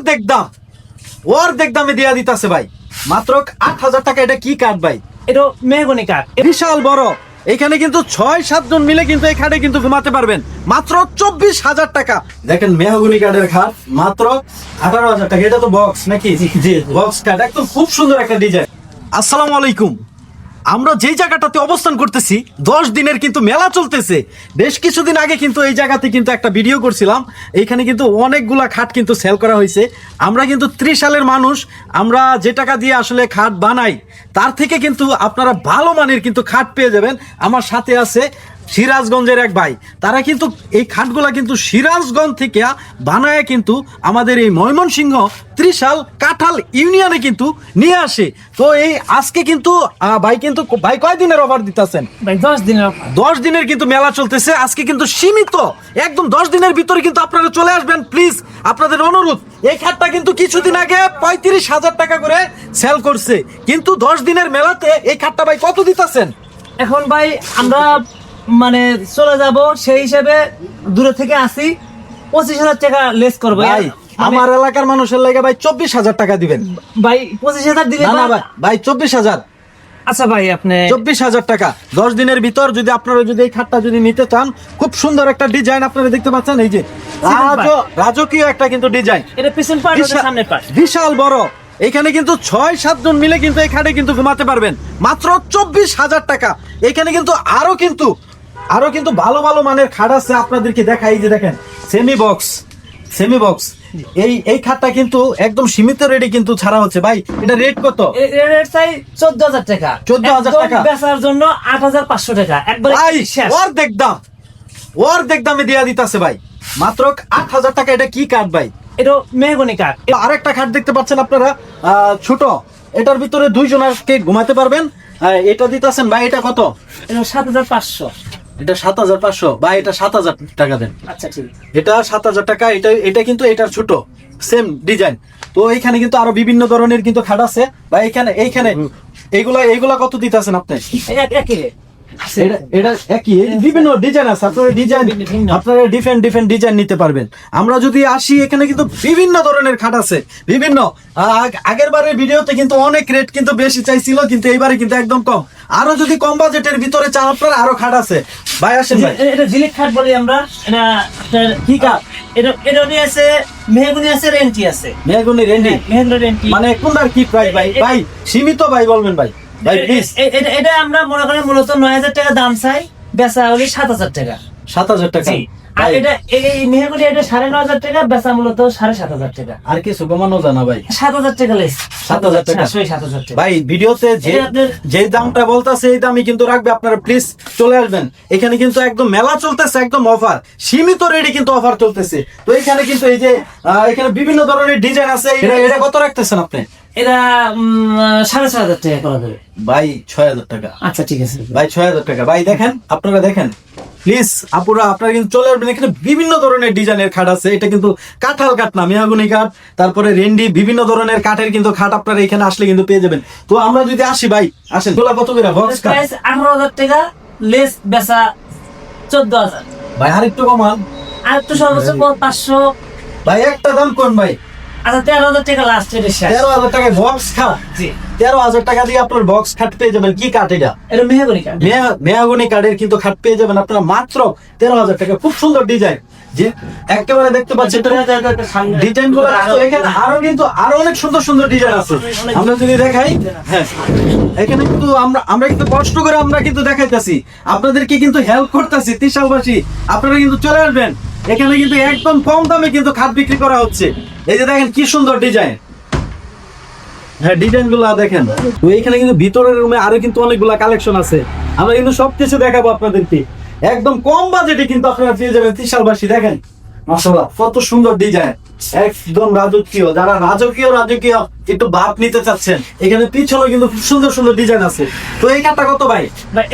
অর্ধেক দাম। অর্ধেক দামে দিয়া দিতাছে ভাই। মাত্র আট হাজার টাকা এটা কি কাঠ ভাই? এটা মেহগনি কাঠ বিশাল বড়। এখানে কিন্তু ছয় সাতজন মিলে কিন্তু এই খাটে কিন্তু ঘুমাতে পারবেন। মাত্র চব্বিশ হাজার টাকা। দেখেন মেহগুনি কাঠের খাট মাত্র আঠারো হাজার টাকা। এটা তো বক্স নাকি? জি বক্স কাঠ একদম খুব সুন্দর একটা ডিজাইন আসসালামু আলাইকুম। আমরা যেই জায়গাটাতে অবস্থান করতেছি, দশ দিনের কিন্তু মেলা চলতেছে। বেশ কিছুদিন আগে কিন্তু এই জায়গাতে কিন্তু একটা ভিডিও করছিলাম। এইখানে কিন্তু অনেকগুলা খাট কিন্তু সেল করা হয়েছে। আমরা কিন্তু ত্রিশ সালের মানুষ, আমরা যে টাকা দিয়ে আসলে খাট বানাই, তার থেকে কিন্তু আপনারা ভালো মানের কিন্তু খাট পেয়ে যাবেন। আমার সাথে আছে সিরাজগঞ্জের এক ভাই। তারা কিন্তু এই খাটগুলা কিন্তু সিরাজগঞ্জ থেকে বানায় কিন্তু আমাদের এই ময়মনসিংহ ত্রিশাল কাঁঠাল ইউনিয়নে কিন্তু নিয়ে আসে। তো এই আজকে কিন্তু ভাই কিন্তু ভাই কয় দিনের অফার দিতেছেন? ভাই দশ দিনের দশ দিনের কিন্তু মেলা চলতেছে। আজকে কিন্তু সীমিত। একদম দশ দিনের ভিতরে কিন্তু আপনারা চলে আসবেন প্লিজ আপনাদের অনুরোধ এই খাটটা কিন্তু কিছুদিন আগে পঁয়ত্রিশ হাজার টাকা করে সেল করছে। কিন্তু দশ দিনের মেলাতে এই খাটটা ভাই কত দিতেছেন? এখন ভাই আমরা মানে চলে যাব সেই হিসেবে দূরে থেকে আসি। পঁচিশ হাজার টাকা লেস করব। ভাই আমার এলাকার মানুষের লাগে ভাই চব্বিশ হাজার টাকা দিবেন। ভাই পঁচিশ হাজার দিলে না না ভাই ভাই চব্বিশ হাজার। আচ্ছা ভাই আপনি চব্বিশ হাজার টাকা। দশ দিনের ভিতর যদি আপনারা যদি এই খাটটা যদি নিতে চান খুব সুন্দর একটা ডিজাইন আপনারা দেখতে পাচ্ছেন এই যে রাজকীয় একটা কিন্তু ডিজাইন এটা পিছন পার্ট বিশাল- সামনের পার্ট বিশাল বড়। এখানে কিন্তু ছয় সাতজন মিলে কিন্তু এই খাটে কিন্তু ঘুমাতে পারবেন। মাত্র চব্বিশ হাজার টাকা। এখানে কিন্তু আরও কিন্তু আরও কিন্তু ভালো ভালো মানের খাট আছে আপনাদেরকে দেখাই এই যে দেখেন সেমি বক্স সেমি বক্স এই এই খাটটা কিন্তু একদম সীমিত রেটে কিন্তু ছাড়া হচ্ছে। ভাই এটা রেট কত? রেট চাই চোদ্দ হাজার টাকা। 14,000 একদম টাকা। বেচার জন্য আট হাজার পাঁচশো টাকা। একবার ভাই শেষ? অর্ধেক দাম। অর্ধেক দামে দেয়া দিতেছে ভাই। মাত্র আট হাজার টাকা এটা কি কাঠ ভাই? এটা মেহগনি কাঠ। আরেকটা খাট দেখতে পাচ্ছেন আপনারা আহ, ছোট। এটার ভিতরে দুইজন আজকে ঘুমাতে পারবেন। এটা দিতেছেন ভাই এটা কত? এটা সাত হাজার পাঁচশো। এটা সাত হাজার পাঁচশো। বা এটা সাত হাজার টাকা দেন। আচ্ছা ঠিক। এটা সাত হাজার টাকা এটা এটা কিন্তু এটার ছোট সেম ডিজাইন তো এইখানে কিন্তু আরও বিভিন্ন ধরনের কিন্তু খাট আছে। বা এইখানে এইখানে এইগুলা এইগুলা কত দিতেছেন আপনি? একই। এটা একই। বিভিন্ন ডিজাইন আছে। আপনারা ডিজাইন। আপনারা ডিফারেন্ট ডিফারেন্ট ডিজাইন নিতে পারবেন। আমরা যদি আসি এখানে কিন্তু বিভিন্ন ধরনের খাট আছে। বিভিন্ন। আগের বারের ভিডিওতে কিন্তু অনেক রেট কিন্তু বেশি চাইছিল কিন্তু এইবারে কিন্তু একদম কম। আরও যদি কম বাজেটের ভিতরে চান আপনারা আরও খাট আছে। ভাই আসেন ভাই। এটা জিলিক খাট বলি আমরা। এটা কি কাঠ এটা এটা নিয়ে আছে মেহগুনি আছে রেন্টি আছে। মেহগুনি রেন্ডি মেহগুনি রেন্টি। মানে কোনটার কি প্রাইস ভাই? ভাই সীমিত ভাই বলবেন ভাই। ভাই প্লিজ এটা আমরা মনে মূলত নয় হাজার টাকা দাম চাই বেচা হলে সাত হাজার টাকা। সাত হাজার টাকা? আর এটা এই এই এটা সাড়ে নয় হাজার টাকা বেচা মূলত সাড়ে সাত হাজার টাকা। আর কিছু কমানো জানা ভাই। সাত হাজার টাকা লেস। 7,000 টাকা। সাত হাজার টাকা। ভাই ভিডিওতে যে যে দামটা বলতাছে এই দামই কিন্তু রাখবে। আপনারা প্লিজ চলে আসবেন। এখানে কিন্তু একদম মেলা চলতেছে একদম অফার। সীমিত রেডি কিন্তু অফার চলতেছে। তো এখানে কিন্তু এই যে এখানে বিভিন্ন ধরনের ডিজাইন আছে। এটা এটা কত রাখতেছেন আপনি? এটা সাড়ে ছয় হাজার টাকা করা যাবে। ভাই ছয় হাজার টাকা। আচ্ছা ঠিক আছে। ভাই ছয় হাজার টাকা। ভাই দেখেন আপনারা দেখেন। প্লিজ আপুরা আপনারা কিন্তু চলে আসবেন। এখানে বিভিন্ন ধরনের ডিজাইনের খাট আছে। এটা কিন্তু কাঁঠাল কাঠ না মেহাগুনি কাঠ। তারপরে রেন্ডি বিভিন্ন ধরনের কাঠের কিন্তু খাট আপনারা এখানে আসলে কিন্তু পেয়ে যাবেন। তো আমরা যদি আসি ভাই আসেন। তোলা কত করে? বক্স আঠারো হাজার টাকা লেস বেচা চোদ্দ হাজার। ভাই আর একটু কমান। আর একটু সর্বোচ্চ পাঁচশো। ভাই একটা দাম কোন ভাই। আচ্ছা তেরো হাজার টাকা লাস্ট তেরো হাজার টাকায় বক্স খাট জি। তেরো হাজার টাকা দিয়ে আপনার বক্স খাট পেয়ে যাবেন। কি কাঠ এটা? এটা মেহগনি কাঠ। মেয়া- কাঠের কিন্তু খাট পেয়ে যাবেন আপনারা মাত্র তেরো হাজার টাকা। খুব সুন্দর ডিজাইন যে একেবারে দেখতে পাচ্ছেন ডিজাইনগুলো এখানে আরও কিন্তু আরও অনেক সুন্দর সুন্দর ডিজাইন আছে। আমরা যদি দেখাই হ্যাঁ। এখানে কিন্তু আমরা আমরা কিন্তু কষ্ট করে আমরা কিন্তু দেখাইতেছি। আপনাদেরকে কিন্তু হেল্প করতেছি ত্রিশালবাসী আপনারা কিন্তু চলে আসবেন। এখানে কিন্তু একদম কম দামে কিন্তু খাট বিক্রি করা হচ্ছে। এই যে দেখেন কি সুন্দর ডিজাইন। হ্যাঁ ডিজাইনগুলো দেখেন। তো এখানে কিন্তু ভিতরের রুমে আরও কিন্তু অনেকগুলা কালেকশন আছে। আমরা কিন্তু সবকিছু দেখাবো আপনাদেরকে। একদম কম বাজেটে কিন্তু আপনারা পেয়ে যাবেন ত্রিশালবাসী, দেখেন। কত সুন্দর ডিজাইন। একদম রাজকীয়, যারা রাজকীয় রাজকীয় একটু ভাব নিতে চাচ্ছেন, এখানে পিছনে কিন্তু সুন্দর সুন্দর ডিজাইন আছে। তো এই কত ভাই,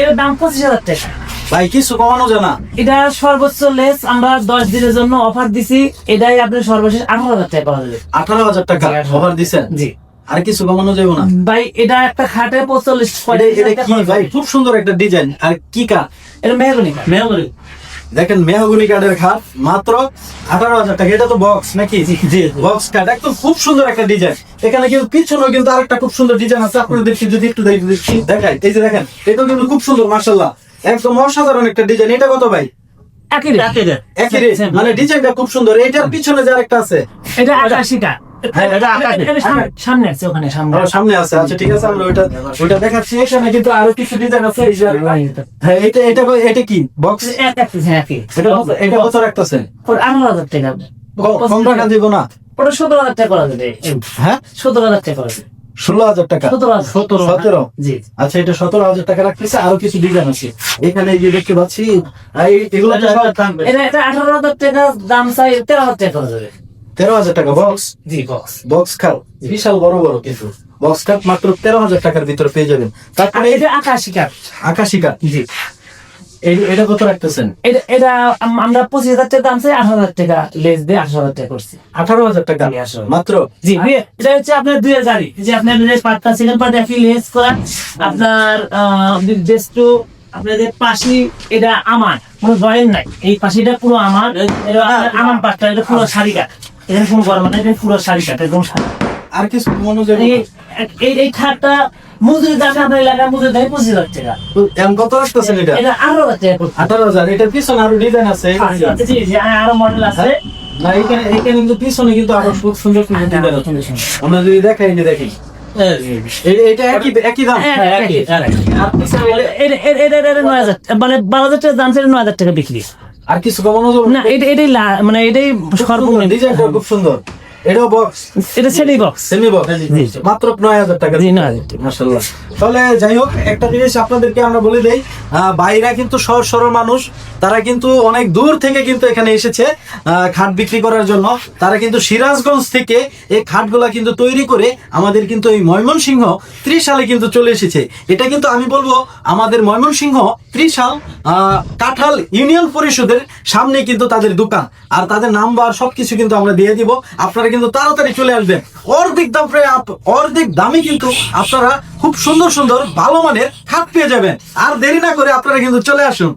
এর দাম পঁচিশ হাজার টাকা। ভাই কিছু কমানো জানা এটা সর্বোচ্চ লেস আমরা দশ দিনের জন্য অফার দিছি এটাই আপনি সর্বশেষ আঠারো হাজার টাকা পাওয়া যাবে। আঠারো হাজার টাকা অফার দিছেন? জি। আর কিছু কমানো যাবে না? ভাই এটা একটা খাটে এটা এটা কি ভাই? খুব সুন্দর একটা ডিজাইন আর কি কাঠ? এটা মেহগনি মেহগনি। দেখেন মেহগুনি কাঠের খাট মাত্র আঠারো হাজার টাকা। এটা তো বক্স নাকি? জি বক্স কাঠ একদম খুব সুন্দর একটা ডিজাইন এখানে কিন্তু পিছনেও কিন্তু আরেকটা খুব সুন্দর ডিজাইন আছে। আপনাদেরকে যদি একটু দেখ- দেখি। দেখাই এই যে দেখেন এটাও কিন্তু খুব সুন্দর মার্শাল্লাহ একদম অসাধারণ একটা ডিজাইন এটা কত ভাই? মানে ডিজাইনটা খুব সুন্দর। এটার পিছনে যে আরেকটা আছে? এটা আকাশিকা হ্যাঁ, সামনে- আছে ওখানে সামনে। আছে। আচ্ছা ঠিক আছে আমরা ওইটা ওইটা দেখাচ্ছি। এখানে কিন্তু আরও কিছু ডিজাইন আছে হ্যাঁ এটা এটা এটা কি? বক্স হ্যাঁ এটা কত- ওর আঠারো হাজার টাকা। কম টাকা দিব না? ওটা সতেরো হাজার টাকা করা যাবে। হ্যাঁ? সতেরো হাজার টাকা করা যাবে। ষোলো হাজার টাকা। সতেরো হাজার। সতেরো সতেরো জি। আচ্ছা এটা সতেরো হাজার টাকা রাখতেছে। আরও কিছু ডিজাইন আছে। এখানে যে দেখতে পাচ্ছি এগুলো আঠারো হাজার টাকা দাম চাই তেরো হাজার টাকা যাবে তেরো হাজার টাকা বক্স জি বক্স বক্স খাল। বিশাল বড় বড় কিন্তু বক্স কাপ মাত্র তেরো হাজার টাকার ভিতরে পেয়ে যাবেন। তারপরে এই যে এটা আকাশিকা আকাশি কাঠ জি। এটা কত রাখতেছেন? এটা এটা আম- আমরা পঁচিশ হাজার টাকা দাম চাই আঠারো হাজার টাকা লেস দিয়ে আঠারো হাজার টাকা করছি। আঠারো হাজার টাকা। মাত্র? জি এটা হচ্ছে আপনার দুই হাজারই যে আপনার যে পাঁচটা সেকেন্ড পার্ট একই লেস করা। আপনার বেস্ট আপনাদের পাশি এটা আমার। কোনো জয়েন নাই। এই পাশিটা পুরো আমার। এটা আমার পাটটা এটা পুরো শাড়ি কাট। এখানে কোনো গরম না এটা পুরো শাড়ি কাট একদম শাড়ি। আর কিছু মনোযোগ এই এই এই খাটটা মজুরি দামে আপনার এলাকায় মজুরি দেয় পঁচিশ হাজার টাকা। এম কত রাখতেছেন এটা এটা আঠারো হাজার টাকা আঠারো হাজার। এটার পিছনে আরও ডিজাইন আছে। জি জি আরও মডেল আছে। না এখানে এখানে কিন্তু পিছনে কিন্তু আরও সুন্দর সুন্দর ডিজাইন আছে। সুন্দর সুন্দর। আমরা যদি দেখাই নি দেখি। মানে বারো হাজার টাকা দাম নয় হাজার টাকা বিক্রি। আর কিছু কমানো যাবে? না এটা এটাই মানে এটাই সর্বনিম্ন। ডিজাইনটা খুব সুন্দর। এটাও বক্স এটা সেমি বক্স সেমি বক্স মাত্র নয় হাজার টাকা। জি, 9,000 মাশাল্লাহ তাহলে যাই হোক একটা জিনিস আপনাদেরকে আমরা বলে দেই বাইরা কিন্তু সহজ সরল মানুষ তারা কিন্তু অনেক দূর থেকে কিন্তু এখানে এসেছে খাট বিক্রি করার জন্য। তারা কিন্তু সিরাজগঞ্জ থেকে এই খাটগুলা কিন্তু তৈরি করে আমাদের কিন্তু এই ময়মনসিংহ ত্রিশালে কিন্তু চলে এসেছে। এটা কিন্তু আমি বলব আমাদের ময়মনসিংহ ত্রিশাল আহ, কাঁঠাল ইউনিয়ন পরিষদের সামনে কিন্তু তাদের দোকান। আর তাদের নাম্বার সবকিছু কিন্তু আমরা দিয়ে দিব। আপনারা কিন্তু তাড়াতাড়ি চলে আসবেন। অর্ধেক দাম প্রায় অর্ধেক দামে কিন্তু আপনারা খুব সুন্দর সুন্দর, ভালো মানের খাট পেয়ে যাবেন। আর দেরি না করে আপনারা কিন্তু চলে আসুন।